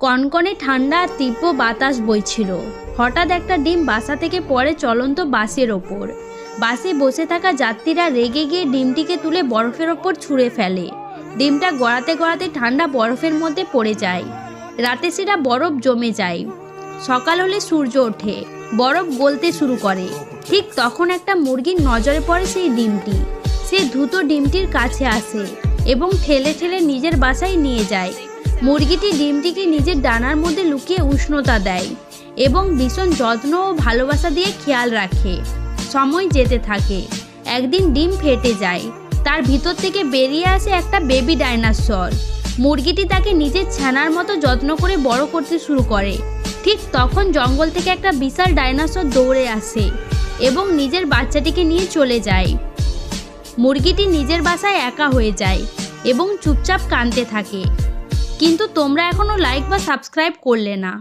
কনকনে ঠান্ডা আর তীব্র বাতাস বইছিল। হঠাৎ একটা ডিম বাসা থেকে পড়ে চলন্ত বাসের ওপর। বাসে বসে থাকা যাত্রীরা রেগে গিয়ে ডিমটিকে তুলে বরফের ওপর ছুঁড়ে ফেলে। ডিমটা গড়াতে গড়াতে ঠান্ডা বরফের মধ্যে পড়ে যায়। রাতে সেটা বরফ জমে যায়। সকাল হলে সূর্য ওঠে। বরফ গলতে শুরু করে। ঠিক তখন একটা মুরগির নজরে পড়ে সেই ডিমটি। সে দ্রুত ডিমটির কাছে আসে এবং ঠেলে ঠেলে নিজের বাসায় নিয়ে যায়। মুরগিটি ডিমটিকে নিজের ডানার মধ্যে লুকিয়ে উষ্ণতা দেয় এবং ভীষণ যত্ন ও ভালোবাসা দিয়ে খেয়াল রাখে। সময় যেতে থাকে। একদিন ডিম ফেটে যায়। তার ভিতর থেকে বেরিয়ে আসে একটা বেবি ডাইনাসর। মুরগিটি তাকে নিজের ছানার মতো যত্ন করে বড় করতে শুরু করে। ঠিক তখন জঙ্গল থেকে একটা বিশাল ডাইনোসর দৌড়ে আসে এবং নিজের বাচ্চাটিকে নিয়ে চলে যায়। মুরগিটি নিজের বাসায় একা হয়ে যায় এবং চুপচাপ কাঁদতে থাকে। কিন্তু তোমরা এখনও লাইক বা সাবস্ক্রাইব করলে না।